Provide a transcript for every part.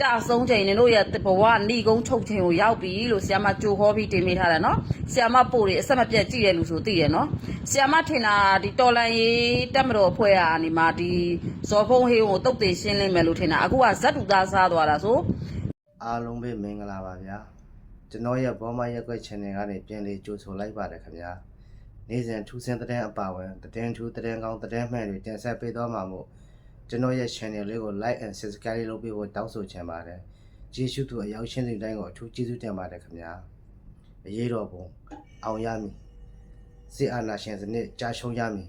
ကြဆုံးချိန်နင်တို့ရဲ့ဘဝဏီကုန်းချုပ်ချိန်ကိုရောက်ပြီလို့ဆီယမကြိုဟောပြီးတင်မိထားတယ်နော်ဆီယမပို့တွေအဆက်မပြတ်ကြည့်ရလူဆိုသိရနော်ဆီယမထင်တာဒီတော်လန်ရေးတက်မတော်အဖွဲ့ကနေမှဒီဇော်ဖုံးဟေးကိုတုတ်တင်ရှင်းလင်းမယ်လို့ထင်တာအခုကဇက်တူသားစားသွားတာဆိုအားလုံးပဲမင်္ဂလာပါဗျာကျွန်တော်ရဲ့ဘောမရက်ွက် channel ကနေပြန်လေးကြိုဆိုလိုက်ပါတယ်ခင်ဗျာနေ့စဉ်ထူးဆန်းတဲ့အပါဝင်တဲ့ထူးတဲ့ကောင်းတဲ့မှန်တွေတင်ဆက်ပေးသွားမှာမို့ ကျွန်တော်ရဲ့ channel လေးကို like and subscribe လုပ်ပေးဖို့တောင်းဆိုချင်ပါတယ်ကျေးဇူးတူအရောက်ရှင်းတဲ့တိုင်းကိုအထူးကျေးဇူးတင်ပါတယ်ခင်ဗျာအရေးတော်ပုံအောင်ရမည်စစ်အာဏာရှင်စနစ်ကြာရှုံးရမည်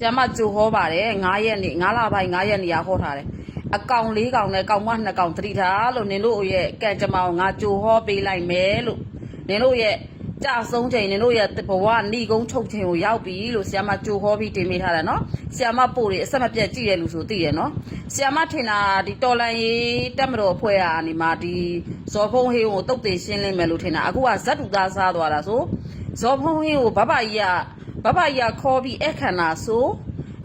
ကျမကြိုဟောပါတယ်9ရက်နေ့9လပိုင်း9ရက်နေ့ရဟောထားတယ်အကောင်၄ကောင်နဲ့ကောင်မ2ကောင်သတိထားလို့နင်တို့ရဲ့ကံကြမ္မာကိုငါကြိုဟောပေးလိုက်မယ်လို့နင်တို့ရဲ့ ကြဆုံးချိန်နင်တို့ရဲ့ဘဝဏီကုန်းချုပ်ချိန်ကိုရောက်ပြီလို့ဆီယမကြိုဟောပြီးတင်မိထားတယ်နော်ဆီယမပို့တွေအဆက်မပြတ်ကြည့်ရလူဆိုသိရနော်ဆီယမထင်တာဒီတော်လန်ရေးတက်မတော်အဖွဲ့ကနေမှဒီဇော်ဖုံးဟေးကိုတုတ်တင်ရှင်းလင်းမယ်လို့ထင်တာအခုကဇက်တူသားစားသွားတာဆိုဇော်ဖုံးဟေးကိုဘဘကြီးကဘဘကြီးကခေါ်ပြီးအခန္ဓာဆို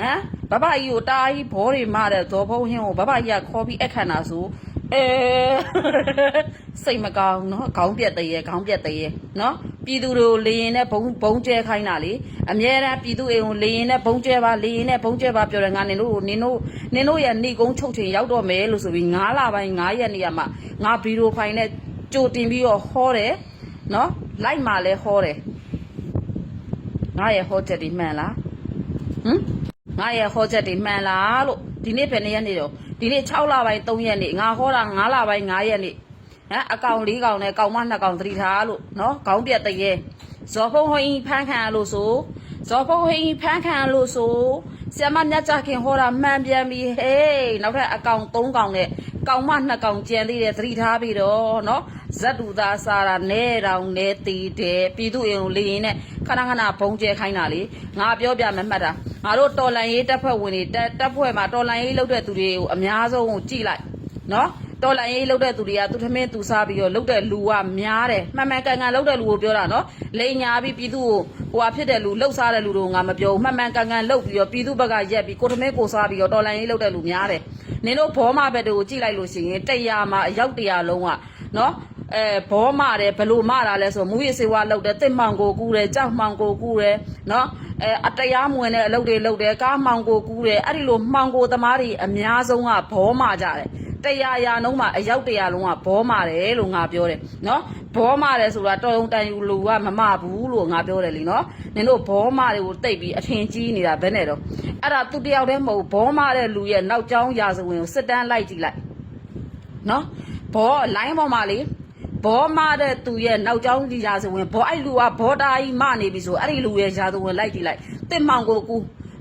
ဟမ်ဘဘကြီးကိုတားကြီးဘောတွေမတဲ့ဇော်ဖုံးဟင်းကိုဘဘကြီးကခေါ်ပြီးအခန္ဓာဆို အဲစိတ်မကောင်းနော်ခေါင်းပြက်သေးရဲ့ခေါင်းပြက်သေးရဲ့နော်ပြည်သူတို့လေရင်နဲ့ဘုံဘုံကျဲခိုင်းတာလေအများရန်ပြည်သူအိမ်ကိုလေရင်နဲ့ဘုံကျဲပါလေရင်နဲ့ဘုံကျဲပါပြောတယ်ငါနင်တို့နင်တို့နင်တို့ရဲ့နေကုန်းချုပ်ထင်ရောက်တော့မယ်လို့ဆိုပြီး9လပိုင်း9ရက်နေရမှာငါဗီဒီယိုဖိုင်နဲ့ကြိုတင်ပြီးတော့ဟောတယ်နော်လိုက်မှလည်းဟောတယ်ငါရဲ့ဟောချက်တွေမှန်လားဟမ်ငါရဲ့ဟောချက်တွေမှန်လားလို့ ဒီနေ့ဘယ်နှစ်ရက်နေတော့ဒီနေ့6လပိုင်း3ရက်နေ့ငါဟောတာ9လပိုင်း9ရက်နေ့ဟမ်အကောင်၄ကောင်နဲ့ကောင်မ2ကောင်သတိထားလို့နော်ခေါင်းပြက်တရေဇော်ဖုံးဟင်းဖန်းခံရလို့ဆိုဇော်ဖုံးဟင်းဖန်းခံရလို့ဆိုဆ iam မြတ်ကြခင်ဟောတာမှန်ပြန်ပြီဟေးနောက်ထပ်အကောင်3ကောင်နဲ့ကောင်မ2ကောင်ကြံသေးတယ်သတိထားပြီတော့နော်ဇက်တူသားစားတာနဲတောင်နဲတီးတယ်ပြည်သူအိမ်ကိုလေရင်နဲ့ ခဏခဏဘုံကျဲခိုင်းတာလေငါပြောပြမယ်မှတ်တာငါတို့တော်လန်ရေးတပ်ဖွဲ့ဝင်တွေတပ်တပ်ဖွဲ့မှာတော်လန်ရေးလုပ်တဲ့သူတွေကိုအများဆုံးကိုကြည့်လိုက်နော်တော်လန်ရေးလုပ်တဲ့သူတွေကသူထမင်းသူစားပြီးတော့လုပ်တဲ့လူကများတယ်မှန်မှန်ကန်ကန်လုပ်တဲ့လူကိုပြောတာနော်လိန်ညာပြီးပြည်သူကိုဟိုဟာဖြစ်တဲ့လူလှုပ်ရှားတဲ့လူတို့ငါမပြောဘူးမှန်မှန်ကန်ကန်လုပ်ပြီးတော့ပြည်သူဘက်ကရက်ပြီးကိုထမင်းကိုစားပြီးတော့တော်လန်ရေးလုပ်တဲ့လူများတယ်နင်တို့ဘောမဘက်တွေကိုကြည့်လိုက်လို့ရှိရင်တရားမှာအရောက်တရားလုံးကနော် အဲဘောမတယ်ဘလို့မတာလဲဆိုမူရစေဝါလောက်တယ်တစ်မှောင်ကိုကူးတယ်ကြောက်မှောင်ကိုကူးတယ်နော်အဲအတရားမဝင်တဲ့အလုပ်တွေလုပ်တယ်ကားမှောင်ကိုကူးတယ်အဲ့ဒီလိုမှောင်ကိုသမားတွေအများဆုံးကဘောမကြတယ်တရားရာနှုံးမှာအရောက်တရားလုံးကဘောမတယ်လို့ငါပြောတယ်နော်ဘောမတယ်ဆိုတာတော်ုံတန်ယူလူကမမဘူးလို့ငါပြောတယ်လीနော်နင်တို့ဘောမတွေကိုတိတ်ပြီးအထင်ကြီးနေတာဘယ်နဲ့တော့အဲ့ဒါသူတယောက်တည်းမဟုတ်ဘောမတဲ့လူရဲ့နောက်ကျောင်းရာဇဝင်ကိုစစ်တမ်းလိုက်ကြည့်လိုက်နော်ဘောလိုင်းပေါ်မှာလေ ဘောမတဲ့သူရဲ့နောက်ကျောင်းကြီးရာဇဝင်ဘောအဲ့လူကဘောတာကြီးမနေပြီဆိုအဲ့ဒီလူရဲ့ရာဇဝင်လိုက်ကြည့်လိုက်တစ်မှောင်ကိုကူ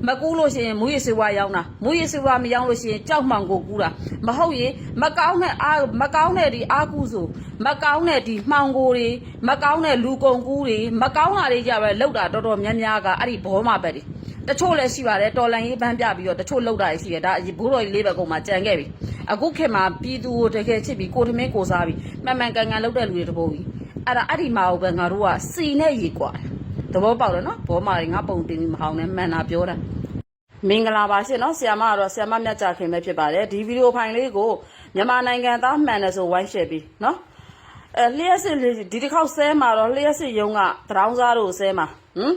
မကူးလို့ရှိရင်မူရစေဝါရောင်းတာမူရစေဝါမရောင်းလို့ရှိရင်ကြောက်မှောင်ကိုကူးတာမဟုတ်ရင်မကောင်းတဲ့အာမကောင်းတဲ့ဒီအာကူဆိုမကောင်းတဲ့ဒီမှောင်ကိုတွေမကောင်းတဲ့လူကုန်ကူးတွေမကောင်းတာတွေကြပဲလောက်တာတော်တော်များများကအဲ့ဒီဘောမပဲတွေတချို့လည်းရှိပါတယ်တော်လန်ရေးပန်းပြပြီးတော့တချို့လောက်တာရှိတယ်ဒါဘိုးတော်ကြီးလေးပဲကုန်မှာကြံခဲ့ပြီအခုခေတ်မှာပြည်သူကိုတကယ်ချစ်ပြီးကိုထမင်းကိုစားပြီး မှန်မှန်ကန်ကန်လုပ်တဲ့လူတွေတပိုးကြီးအဲ့ဒါအဲ့ဒီမှာကိုပဲငါတို့ကစီနဲ့ရေကွာသဘောပေါက်တယ်နော်ဘောမာတွေငါပုံတင်ပြီးမဟောင်းနဲ့မှန်တာပြောတာမင်္ဂလာပါရှင်နော်ဆီယမကတော့ဆီယမမြတ်ကြခင်ပဲဖြစ်ပါတယ်ဒီဗီဒီယိုဖိုင်လေးကိုမြန်မာနိုင်ငံသားမှန်တယ်ဆိုဝိုင်းရှယ်ပြီးနော်အဲလျှက်စစ်ဒီတစ်ခေါက်ဆဲမှာတော့လျှက်စစ်ယုံကတရောင်းစားတို့ဆဲမှာဟမ်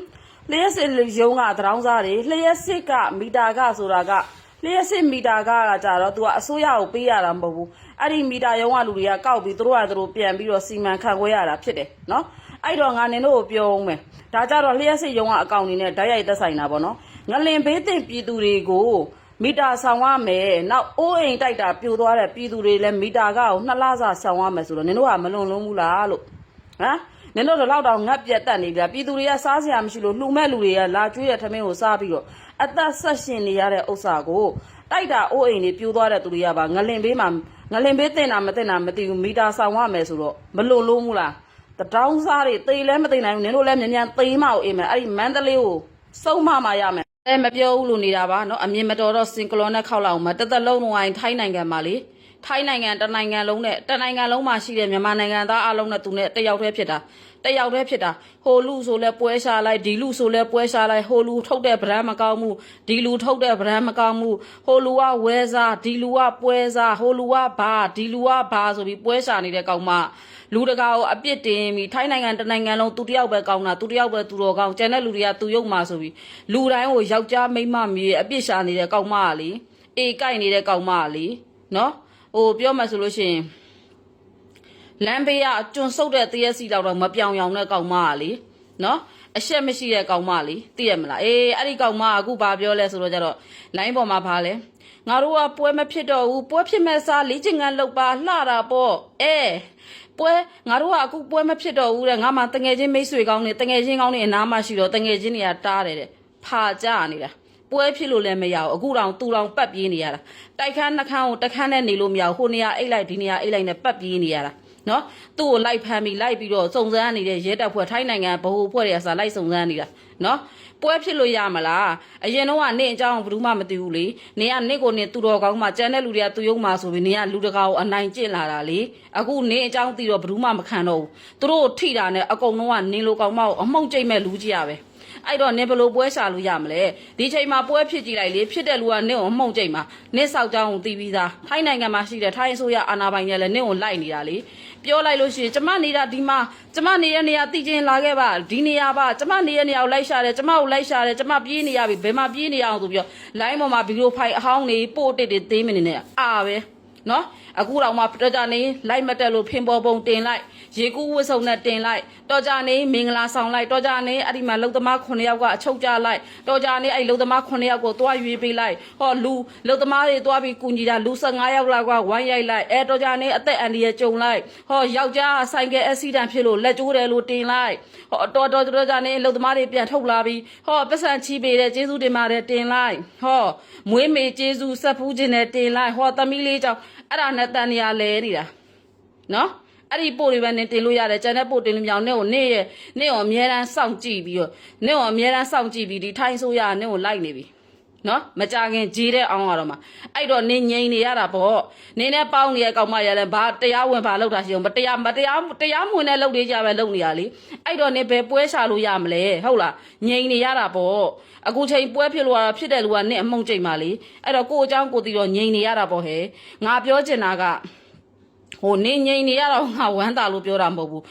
လျှက်စစ်ယုံကတရောင်းစားတွေလျှက်စစ်ကမီတာကဆိုတာကလျှက်စစ်မီတာကကကြတော့ तू ကအစိုးရကိုပေးရတာမဟုတ်ဘူး အဲ့ဒီမီတာယုံကလူတွေကကောက်ပြီးသူတို့ကသူတို့ပြန်ပြီးတော့စီမံခန့်ခွဲရတာဖြစ်တယ်နော်အဲ့တော့ငါနင်တို့ကိုပြောအောင်မယ်ဒါကြတော့လျှက်စစ်ယုံကအကောင့်နေနဲ့ဓာတ်ရိုက်သက်ဆိုင်တာပေါ့နော်ငလင်ဘေးတင်ပြည်သူတွေကိုမီတာဆောင်ရမယ်နောက်အိုးအိမ်တိုက်တာပြိုသွားတဲ့ပြည်သူတွေလည်းမီတာကကိုနှစ်လစာဆောင်ရမယ်ဆိုတော့နင်တို့ကမလွန်လုံးဘူးလားလို့ဟမ်နင်တို့တော့လောက်တော့ငတ်ပြတ်တက်နေပြီပြည်သူတွေကစားစရာမရှိလို့လှူမဲ့လူတွေကလာကျွေးတဲ့ထမင်းကိုစားပြီးတော့အသက်ဆက်ရှင်နေရတဲ့ဥစ္စာကိုတိုက်တာအိုးအိမ်တွေပြိုသွားတဲ့သူတွေကပါငလင်ဘေးမှာ ငလင်ဘေးတင်တာမတင်တာမသိဘူးမီတာဆောင်ရမယ်ဆိုတော့မလုံလို့မူလားတတောင်းစားတွေတေးလဲမသိနိုင်ဘူးနင်တို့လည်းမြန်မြန်တေးမအောင်အေးမယ်အဲ့ဒီမန္တလေးကိုစုံမမရမယ်အဲမပြောဘူးလို့နေတာပါနော်အမြင်မတော်တော့စင်ကလောနဲ့ခောက်လောက်မှာတသက်လုံးဝိုင်းထိုင်းနိုင်ငံမှာလေ ထိုင်းနိုင်ငံတစ်နိုင်ငံလုံးနဲ့တစ်နိုင်ငံလုံးမှာရှိတဲ့မြန်မာနိုင်ငံသားအလုံးနဲ့သူနဲ့တယောက်တည်းဖြစ်တာတယောက်တည်းဖြစ်တာဟိုလူဆိုလဲပွဲရှာလိုက်ဒီလူဆိုလဲပွဲရှာလိုက်ဟိုလူထုတ်တဲ့ဗရန်မကောင်းမှုဒီလူထုတ်တဲ့ဗရန်မကောင်းမှုဟိုလူကဝဲစားဒီလူကပွဲစားဟိုလူကဘာဒီလူကဘာဆိုပြီးပွဲရှာနေတဲ့ကောင်မလူတကာကိုအပြစ်တင်ပြီးထိုင်းနိုင်ငံတစ်နိုင်ငံလုံးသူတယောက်ပဲကောင်းတာသူတယောက်ပဲသူတော်ကောင်းကျန်တဲ့လူတွေကသူယုံမှာဆိုပြီးလူတိုင်းကိုယောက်ျားမိန်းမမြေအပြစ်ရှာနေတဲ့ကောင်မကလေအေးကြိုက်နေတဲ့ကောင်မကလေနော် ဟိုပြောမှဆိုလို့ရှိရင်လမ်းဘေးကအကျွန်းဆုပ်တဲ့တရက်စီတော့တော့မပြောင်ရောင်တဲ့ကောင်မကလေနော်အရှက်မရှိတဲ့ကောင်မလေးသိရမလားအေးအဲ့ဒီကောင်မကအခုဘာပြောလဲဆိုတော့ကြတော့လိုင်းပေါ်မှာဘာလဲငါတို့ကပွဲမဖြစ်တော့ဘူးပွဲဖြစ်မဲ့စားလေးချင်ကန်လောက်ပါလှတာပေါ့အဲပွဲငါတို့ကအခုပွဲမဖြစ်တော့ဘူးတဲ့ငါမှတငယ်ချင်းမိတ်ဆွေကောင်းနေတငယ်ချင်းကောင်းနေအနားမှာရှိတော့တငယ်ချင်းတွေကတားတယ်တဲ့ဖာကြနေတာ ပွဲဖြစ်လို့လည်းမရဘူးအခုတောင်သူတောင်ပတ်ပြေးနေရတာတိုက်ခန်းနှခမ်းကိုတခန်းနဲ့နေလို့မရဘူးဟိုနေရာအိတ်လိုက်ဒီနေရာအိတ်လိုက်နဲ့ပတ်ပြေးနေရတာနော်သူ့ကိုလိုက်ဖမ်းပြီးလိုက်ပြီးတော့စုံစမ်းနေတဲ့ရဲတပ်ဖွဲ့ထိုင်းနိုင်ငံဗဟိုဖွဲ့တွေကစားလိုက်စုံစမ်းနေတာနော်ပွဲဖြစ်လို့ရမလားအရင်တော့ကနေအကြောင်းဘယ်သူမှမသိဘူးလေနေကနေကိုနေသူတော်ကောင်းမှကျန်တဲ့လူတွေကသူယုံမှဆိုပြီးနေကလူတကာကိုအနိုင်ကျင့်လာတာလေအခုနေအကြောင်းသိတော့ဘယ်သူမှမခံတော့ဘူးသူတို့ထိတာနဲ့အကုန်လုံးကနေလိုကောင်မကိုအမှုန့်ကျိတ်မဲ့လူကြီးရပဲ အဲ့တော့နေဘလို့ပွဲရှာလို့ရမလဲဒီချိန်မှာပွဲဖြစ်ကြည့်လိုက်လေဖြစ်တဲ့လူကနင့်ကိုအမှုန့်ကျိတ်မှာနင့်ဆောက်ကြောင်းကိုတီးပြီးသားထိုင်းနိုင်ငံမှာရှိတဲ့ထိုင်းအစိုးရအာဏာပိုင်တွေလည်းနင့်ကိုလိုက်နေတာလေပြောလိုက်လို့ရှိရင်ကျမနေတာဒီမှာကျမနေတဲ့နေရာတည်ချင်းလာခဲ့ပါဒီနေရာပါကျမနေတဲ့နေရာကိုလိုက်ရှာတယ်ကျမကိုလိုက်ရှာတယ်ကျမပြေးနေရပြီဘယ်မှာပြေးနေရအောင်ဆိုပြီးတော့လိုင်းပေါ်မှာဗီဒီယိုဖိုင်အဟောင်းနေပို့တစ်တွေသေးမနေနဲ့အာပဲ နော်အခုတော့မှတော်ကြနေလိုက်မတက်လို့ဖင်ပေါ်ပုံတင်လိုက်ရေကူးဝစ်စုံနဲ့တင်လိုက်တော်ကြနေမင်္ဂလာဆောင်လိုက်တော်ကြနေအဲ့ဒီမှာလုံသမား9ယောက်ကအချုပ်ကြလိုက်တော်ကြနေအဲ့လုံသမား9ယောက်ကိုသွားရွေးပေးလိုက်ဟောလူလုံသမားတွေသွားပြီးကူညီတာလူ15ယောက်လောက်ကဝိုင်းရိုက်လိုက်အဲတော်ကြနေအသက်အန္တရာယ်ကြုံလိုက်ဟောယောက်ျားဆိုင်ကယ်အက်ဆီဒန့်ဖြစ်လို့လက်ကျိုးတယ်လို့တင်လိုက်ဟောတော်တော်တော်ကြနေလုံသမားတွေပြန်ထုတ်လာပြီးဟောပတ်စံချီးပေးတယ်ကျေးဇူးတင်ပါတယ်တင်လိုက်ဟောမွေးမေကျေးဇူးဆက်ဖူးခြင်းနဲ့တင်လိုက်ဟောသမီးလေးကြောင့်အဲ့ဒါနဲ့တန်နေရလဲနေတာနော်အဲ့ဒီပို့တွေပဲနေတင်လို့ရတယ်ကျန်တဲ့ပို့တင်လို့မရအောင်နေ့ကိုနေ့ရဲ့နေ့ကိုအများရန်စောင့်ကြည့်ပြီးတော့နေ့ကိုအများရန်စောင့်ကြည့်ပြီးဒီထိုင်းဆိုးရနေ့ကိုလိုက်နေပြီ နော်မကြခင်ဂျေးတဲ့အောင်ရတော့မှာအဲ့တော့နေငိန်နေရတာပေါ့နေနဲ့ပေါင်းနေတဲ့ကောင်မရလဲဘာတရားဝင်ဘာလောက်တာရှိအောင်မတရားမတရားတရားမဝင်တဲ့လုပ်လေးကြပဲလုပ်နေရလေအဲ့တော့နေဘယ်ပွဲရှာလို့ရမလဲဟုတ်လားငိန်နေရတာပေါ့အခုချိန်ပွဲဖြစ်လို့ရတာဖြစ်တဲ့လူကနေအမှုန့်ကျိတ်ပါလေအဲ့တော့ကိုအเจ้าကိုတီတော့ငိန်နေရတာပေါ့ဟဲ့ငါပြောချင်တာက ဟိုနေငိန်နေရတော့ငါဝမ်းတာလို့ပြောတာမဟုတ်ဘူး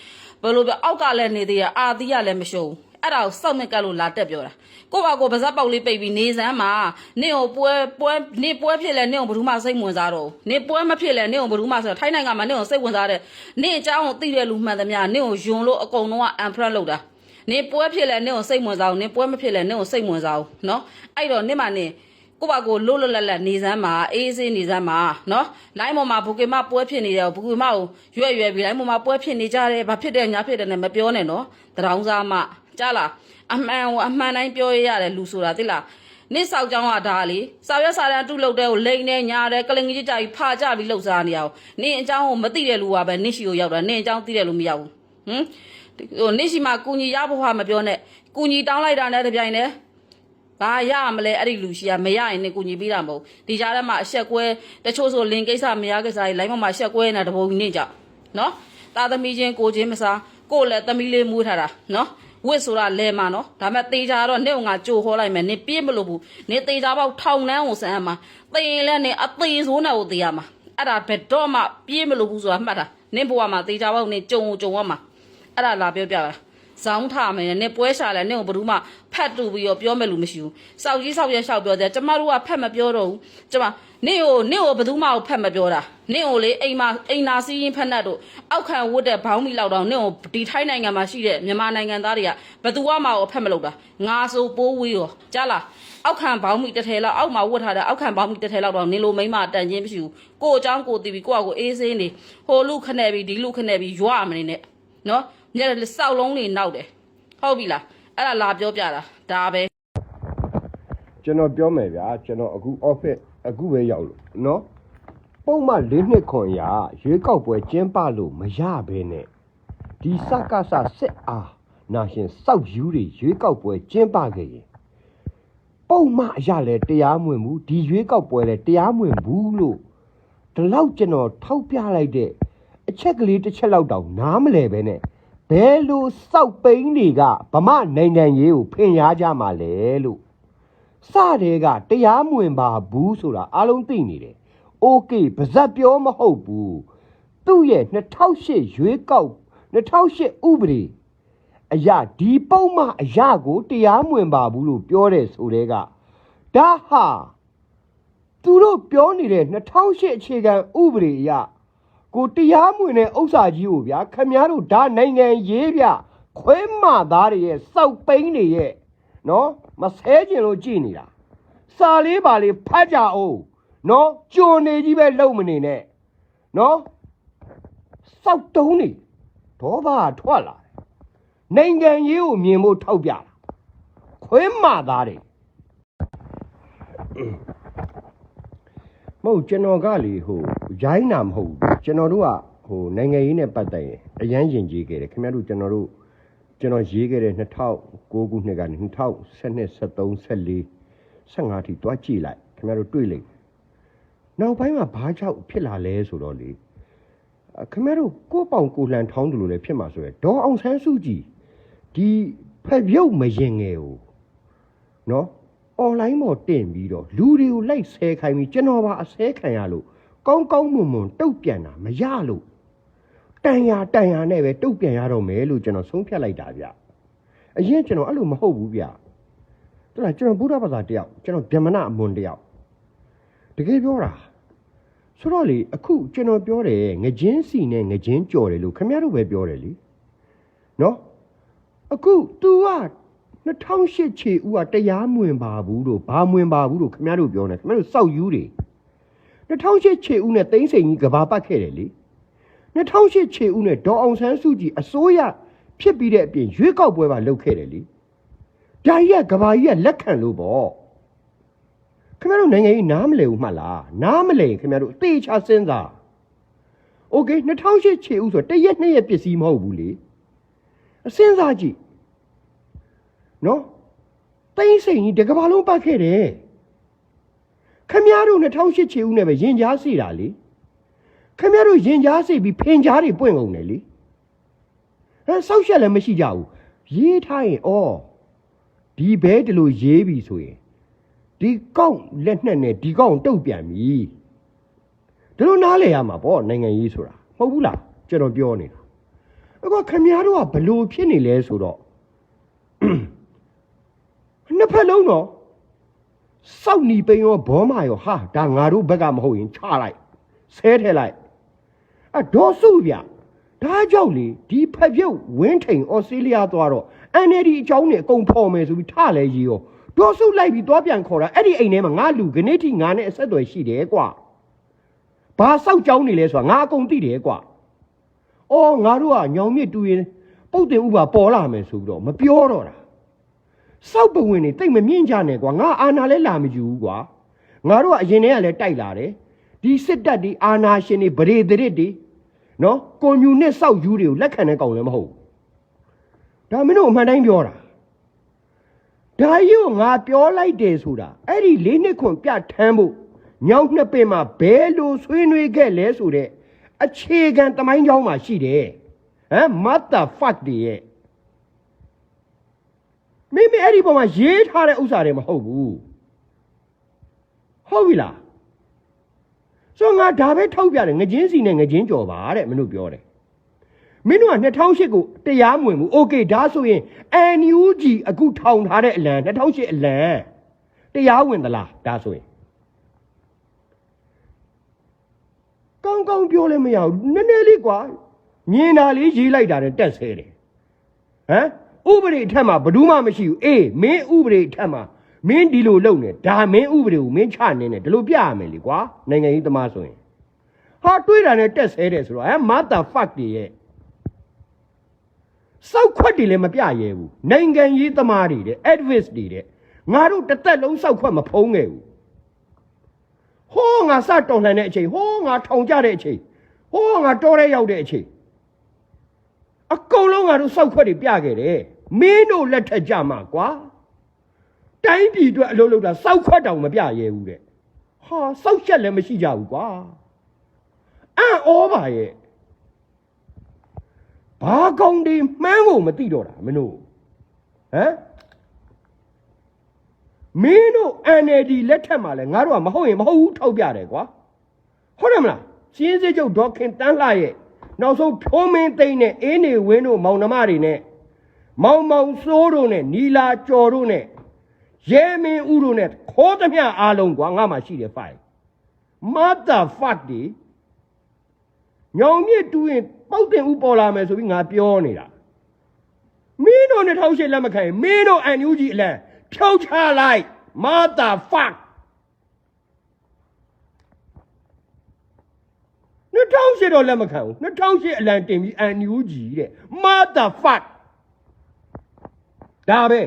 ဘယ်လိုပြောအောက်ကလည်းနေသေးရအာသီးကလည်းမရှုံးဘူး အဲ့ဒါကိုစောက်မြက်ကလို့လာတက်ပြောတာကိုပါကိုပါဇက်ပေါက်လေးပိတ်ပြီးနေစမ်းမှာနင့်ကိုပွဲပွဲနင့်ပွဲဖြစ်လဲနင့်ကိုဘယ်သူမှစိတ်ဝင်စားတော့ဘူးနင့်ပွဲမဖြစ်လဲနင့်ကိုဘယ်သူမှဆိုတော့ထိုင်းနိုင်ငံမှာနင့်ကိုစိတ်ဝင်စားတဲ့နင့်အကြောင်းကိုသိတဲ့လူမှန်သမျှနင့်ကိုယွန်လို့အကုန်လုံးကအန်ဖရက်လုပ်တာနင့်ပွဲဖြစ်လဲနင့်ကိုစိတ်ဝင်စားအောင်နင့်ပွဲမဖြစ်လဲနင့်ကိုစိတ်ဝင်စားအောင်နော်အဲ့တော့နင့်မှနင့်ကိုပါကိုလွတ်လွတ်လပ်လပ်နေစမ်းမှာအေးစေးနေစမ်းမှာနော်လိုင်းပေါ်မှာဘူကေမပွဲဖြစ်နေတယ်ဘူကေမကိုရွက်ရွက်ပြီးလိုင်းပေါ်မှာပွဲဖြစ်နေကြတယ်ဘာဖြစ်တယ်ညာဖြစ်တယ်နဲ့မပြောနဲ့နော်တရောင်းစားမှ ကြားလားအမှန်ကိုအမှန်တိုင်းပြောရရတယ်လူဆိုတာသိလားနစ်ဆောက်ကြောင်းကဒါလေစာရွက်စာတမ်းတုလုပ်တဲ့ကိုလိန်နေညာတယ်ကလင်ကြီးကြပြီးဖာကြပြီးလှုပ်ရှားနေရအောင်နင်အကြောင်းကိုမသိတဲ့လူကပဲနစ်ရှိကိုရောက်တာနင်အကြောင်းသိတဲ့လူမရောက်ဘူးဟမ်ဟိုနစ်ရှိမှာကုညီရဖို့ဟာမပြောနဲ့ကုညီတောင်းလိုက်တာနဲ့တပြိုင်တည်းဘာရမလဲအဲ့ဒီလူရှိကမရရင်နေကူညီပေးတာမဟုတ်ဒီကြားထဲမှာအဆက်ကွဲတချို့ဆိုလင်ကိစ္စမရကိစ္စကြီးလိုင်းပေါ်မှာအဆက်ကွဲနေတာတပုံကြီးနေကြနော်သားသမီးချင်းကိုချင်းမစားကိုယ်လည်းသမီးလေးမွေးထားတာနော် ဝစ်ဆိုတာလဲမှာနော်ဒါမဲ့တေချာတော့နေကငါကြိုဟောလိုက်မယ်နေပြေးမလို့ဘူးနေတေချာပေါက်ထောင်နှန်းကိုစမ်းရမှာတေရင်လည်းနေအသေးဆိုးနေကိုတေရမှာအဲ့ဒါဘယ်တော့မှပြေးမလို့ဘူးဆိုတာမှတ်တာနေဘဝမှာတေချာပေါက်နေကြုံကြုံရမှာအဲ့ဒါလာပြောပြတာဇောင်းထားမယ်နဲ့ပွဲရှာလဲနင့်ကိုဘယ်သူမှ ဖတ်တူပြီးတော့ပြောမဲ့လူမရှိဘူးစောက်ကြီးစောက်ရလျှောက်ပြောတယ်ကျမတို့ကဖတ်မပြောတော့ဘူးကျမနေ့ကိုနေ့ကိုဘယ်သူမှဖတ်မပြောတာနေ့ကိုလေအိမ်မှာအိမ်နာစီးရင်ဖက်နှက်တို့အောက်ခံဝတ်တဲ့ဘောင်းမီလောက်တော့နေ့ကိုဒီထိုင်းနိုင်ငံမှာရှိတဲ့မြန်မာနိုင်ငံသားတွေကဘယ်သူမှမဖတ်မလုပ်တာငါဆိုပိုးဝေးရောကြားလားအောက်ခံဘောင်းမီတစ်ထည်လောက်အောက်မှာဝတ်ထားတဲ့အောက်ခံဘောင်းမီတစ်ထည်လောက်တော့နင်လိုမိမတန်ချင်းမရှိဘူးကိုအကြောင်းကိုတီးပြီးကိုကကိုအေးစင်းနေဟိုလူခနဲ့ပြီးဒီလူခနဲ့ပြီးရွာမနေနဲ့နော်မျက်စောက်လုံးတွေနောက်တယ်ဟုတ်ပြီလား အဲ့ဒါလာပြောပြတာဒါပဲကျွန်တော်ပြောမယ်ဗျာကျွန်တော်အခု office အခုပဲရောက်လို့နော်ပုံမှန်၄နှစ်ခွန်ရာရွေးကောက်ပွဲကျင်းပလို့မရဘဲနဲ့ဒီစကစစစ်အားနာရှင်စောက်ယူတွေရွေးကောက်ပွဲကျင်းပခဲ့ရင်ပုံမှန်အရာလဲတရားမဝင်ဘူးဒီရွေးကောက်ပွဲလဲတရားမဝင်ဘူးလို့ဒီလောက်ကျွန်တော်ထောက်ပြလိုက်တဲ့အချက်ကလေးတစ်ချက်လောက်တောင်နားမလဲပဲနဲ့ ဘယ်လိုစောက်ပိန်းတွေကဗမာနိုင်ငံရေးကိုဖင်ရားကြမှာလဲလို့စတဲ့ကတရားမဝင်ပါဘူးဆိုတာအားလုံးသိနေတယ်။ Okay ပါဇက်ပြောမဟုတ်ဘူး။သူ့ရဲ့2008ရွေးကောက်2008ဥပဒေအရာဒီပုံမှအရာကိုတရားမဝင်ပါဘူးလို့ပြောတယ်ဆိုတဲ့ကဒါဟာသူတို့ပြောနေတဲ့2008အခြေခံဥပဒေအရ ကိုတရားမဝင်တဲ့ဥစ္စာကြီးကိုဗျာခမည်းတော်ဒါနိုင်ငံရေးဗျခွဲမသားတွေရဲ့စောက်ပိန်းတွေရဲ့နော်မဆဲကျင်လို့ကြည်နေတာစာလေးပါလေးဖတ်ကြအောင်နော်ကြုံနေကြီးပဲလုံမနေနဲ့နော်စောက်တုံးနေဒေါသထွက်လာတယ်နိုင်ငံရေးကိုမြင်ဖို့ထောက်ပြတာခွဲမသားတွေ မဟုတ်ကျွန်တော်ကလေဟိုရိုင်းတာမဟုတ်ဘူးကျွန်တော်တို့ကဟိုနိုင်ငံရေးနဲ့ပတ်သက်ရင်အရန်ယဉ်ကျေးခဲ့တယ်ခင်ဗျားတို့ကျွန်တော်တို့ကျွန်တော်ရေးခဲ့တဲ့2009ခုနှစ်ကနေ2012 13 14 15ထိတွားကြည့်လိုက်ခင်ဗျားတို့တွေ့လိမ့်မယ်နောက်ပိုင်းမှာဘာကြောင့်ဖြစ်လာလဲဆိုတော့လေအခင်ဗျားတို့ကိုယ့်ပေါင်ကိုယ်လှန်ထောင်းတယ်လို့လည်းဖြစ်မှာဆိုရယ်ဒေါ်အောင်ဆန်းစုကြည်ဒီဖက်ပြုတ်မရင်ငယ်ကိုနော် အွန်လိုင်းပေါ်တင်ပြီးတော့လူတွေကိုလိုက်ဆဲခိုင်းပြီးကျွန်တော်ပါအဆဲခံရလို့ကောင်းကောင်းမွန်မွန်တုတ်ပြန်တာမရလို့တန်ရာတန်ရာနဲ့ပဲတုတ်ပြန်ရတော့မယ်လို့ကျွန်တော်ဆုံးဖြတ်လိုက်တာဗျအရင်ကျွန်တော်အဲ့လိုမဟုတ်ဘူးဗျတလားကျွန်တော်ဘုရားဘာသာတယောက်ကျွန်တော်ဗြဟ္မဏအမွန်တယောက်တကယ်ပြောတာဆိုတော့လေအခုကျွန်တော်ပြောတယ်ငကြင်းစီနဲ့ငကြင်းကြော်တယ်လို့ခင်ဗျားတို့ပဲပြောတယ်လေနော်အခု तू က 2008ခြေဦးကတရားမဝင်ပါဘူးလို့ဘာမဝင်ပါဘူးလို့ခင်ဗျားတို့ပြောနေခင်ဗျားတို့စောက်ယူတွေ2008ခြေဦးနဲ့တိမ့်စိန်ကြီးကဘာပတ်ခဲ့တယ်လေ2008ခြေဦးနဲ့ဒေါ်အောင်ဆန်းစုကြည်အစိုးရဖြစ်ပြီးတဲ့အပြင်ရွေးကောက်ပွဲပါလုပ်ခဲ့တယ်လေဒါကြီးကကဘာကြီးကလက်ခံလို့ပေါ့ခင်ဗျားတို့နိုင်ငံကြီးနားမလည်ဘူးမှတ်လားနားမလည်ရင်ခင်ဗျားတို့အသေးချစဉ်းစားโอเค2008ခြေဦးဆိုတရက်နှစ်ရက်ပစ္စည်းမဟုတ်ဘူးလေအစဉ်းစားကြည့် နော်တိမ့်စိန်ကြီးတကဘာလုံးပတ်ခဲ့တယ်ခမည်းတော်2008ချီဦးနဲ့ပဲရင်ကြားစီတာလေခမည်းတော်ရင်ကြားစီပြီးဖင်ကြားတွေပွင့်ကုန်တယ်လေဟဲ့ဆောက်ရှက်လည်းမရှိကြဘူးရေးထားရင်ဩဒီဘဲဒီလိုရေးပြီဆိုရင်ဒီကောက်လက်နဲ့နဲ့ဒီကောက်တုတ်ပြန်ပြီဒီလိုနားလဲရမှာပေါ့နိုင်ငံရေးဆိုတာမဟုတ်ဘူးလားကျွန်တော်ပြောနေတာအခုခမည်းတော်ကဘလို့ဖြစ်နေလဲဆိုတော့ နှစ်ဖက်လုံးတော့စောက်နီပိန်ရောဘောမရောဟာဒါငါတို့ဘက်ကမဟုတ်ရင်ချလိုက်ဆဲထဲလိုက်အဒေါ်စုဗျဒါကြောင့်လေဒီဖက်ပြုတ်ဝင်းထိန်ဩစတြေးလျသွားတော့ NLD အကြောင်းနဲ့အကုန်ဖော်မယ်ဆိုပြီးထလဲကြီးရောဒေါ်စုလိုက်ပြီးသွားပြန်ခေါ်တာအဲ့ဒီအိမ်ထဲမှာငါလူခဏတိငါနဲ့အဆက်အသွယ်ရှိတယ်ကွာဘာစောက်ကြောင်းနေလဲဆိုတာငါအကုန်သိတယ်ကွာအော်ငါတို့ကညောင်မြင့်တူရင်ပုတ်တင်ဥပါပေါ်လာမယ်ဆိုပြီးတော့မပြောတော့တာ စောက်ပဝင်နေတိတ်မမြင့်ကြနဲ့ကွာငါအာနာလဲလာမယူဘူးကွာငါတို့ကအရင်တည်းကလည်းတိုက်လာတယ်ဒီစစ်တပ်ဒီအာနာရှင်တွေဗရေတရစ်တွေနော်ကွန်မြူနစ်စောက်ယူတွေကိုလက်ခံတဲ့ကောင်လည်းမဟုတ်ဘူးဒါမင်းတို့အမှန်တိုင်းပြောတာဒါကြီးကိုငါပြောလိုက်တယ်ဆိုတာအဲ့ဒီလေးနှစ်ခွန်ပြထမ်းဖို့ညောင်းနှစ်ပင်မှာဘဲလိုဆွေးနွေးခဲ့လဲဆိုတဲ့အခြေခံတမိုင်းကြောင်းမှာရှိတယ်ဟမ် mother fuck တွေရဲ့ မိမိအဲ့ဒီပုံမှာရေးထားတဲ့ဥစ္စာတွေမဟုတ်ဘူးဟုတ်ပြီလားဆိုငါဒါပဲထောက်ပြတယ်ငကြင်းစီနဲ့ငကြင်းကြော်ပါတဲ့မင်းတို့ပြောတယ်မင်းတို့က2008ကိုတရားမဝင်ဘူးโอเคဒါဆိုရင် NUG အခုထောင်ထားတဲ့အလံ2008အလံတရားဝင်သလားဒါဆိုရင်ကောင်းကောင်းပြောလဲမရဘူးနည်းနည်းလေးကွာမြင်တာလေးရေးလိုက်တာနဲ့တက်ဆဲတယ်ဟမ် ဥပဒေအထက်မှာဘယ်သူမှမရှိဘူးအေးမင်းဥပဒေအထက်မှာမင်းဒီလိုလုပ်နေဒါမင်းဥပဒေကိုမင်းချနေတယ်ဒီလိုပြရမယ်လေကွာနိုင်ငံရေးသမားဆိုရင်ဟာတွေးတာနဲ့တက်ဆဲတယ်ဆိုတော့ဟမ် mother fuck တွေရဲ့စောက်ခွက်တွေလည်းမပြရဲဘူးနိုင်ငံရေးသမားတွေတဲ့ advice တွေတဲ့ငါတို့တစ်သက်လုံးစောက်ခွက်မဖုံးခဲ့ဘူးဟောငါစတော်လှန်တဲ့အချိန်ဟောငါထောင်ကြတဲ့အချိန်ဟောငါတော်ရဲရောက်တဲ့အချိန်အကုန်လုံးငါတို့စောက်ခွက်တွေပြခဲ့တယ် မင်းတို့လက်ထက်ကြမှာကွာတိုင်းပြည်အတွက်အလုပ်လုပ်တာစောက်ခွက်တောင်မပြရဲဘူးတဲ့ဟာစောက်ချက်လည်းမရှိကြဘူးကွာအံ့ဩပါရဲ့ဘာကောင်းဒီမှန်းဖို့မသိတော့တာမင်းတို့ဟမ်မင်းတို့ NLD လက်ထက်မှာလဲငါတို့ကမဟုတ်ရင်မဟုတ်ဘူးထောက်ပြတယ်ကွာဟုတ်တယ်မလားရှင်းစစ်ချုပ်ဒေါက်ခင်တန်းလှရဲ့နောက်ဆုံးဖြိုးမင်းသိမ့်နဲ့အင်းနေဝင်းတို့မောင်နှမတွေနဲ့ မောင်မောင်စိုးတို့နဲ့နီလာကျော်တို့နဲ့ရဲမင်းဦးတို့နဲ့ခေါ်သမျှအားလုံးကွာငါမှရှိတယ်ဖိုင် mother fuck ဒီညောင်မြင့်တူးရင်ပောက်တင်ဥပေါ်လာမယ်ဆိုပြီးငါပြောနေတာမင်းတို့2008လက်မခံရင်မင်းတို့အန်ယူဂျီအလံဖြုတ်ချလိုက် mother fuck 2008တော့လက်မခံဘူး2008အလံတင်ပြီးအန်ယူဂျီတဲ့ mother fuck ဒါပဲ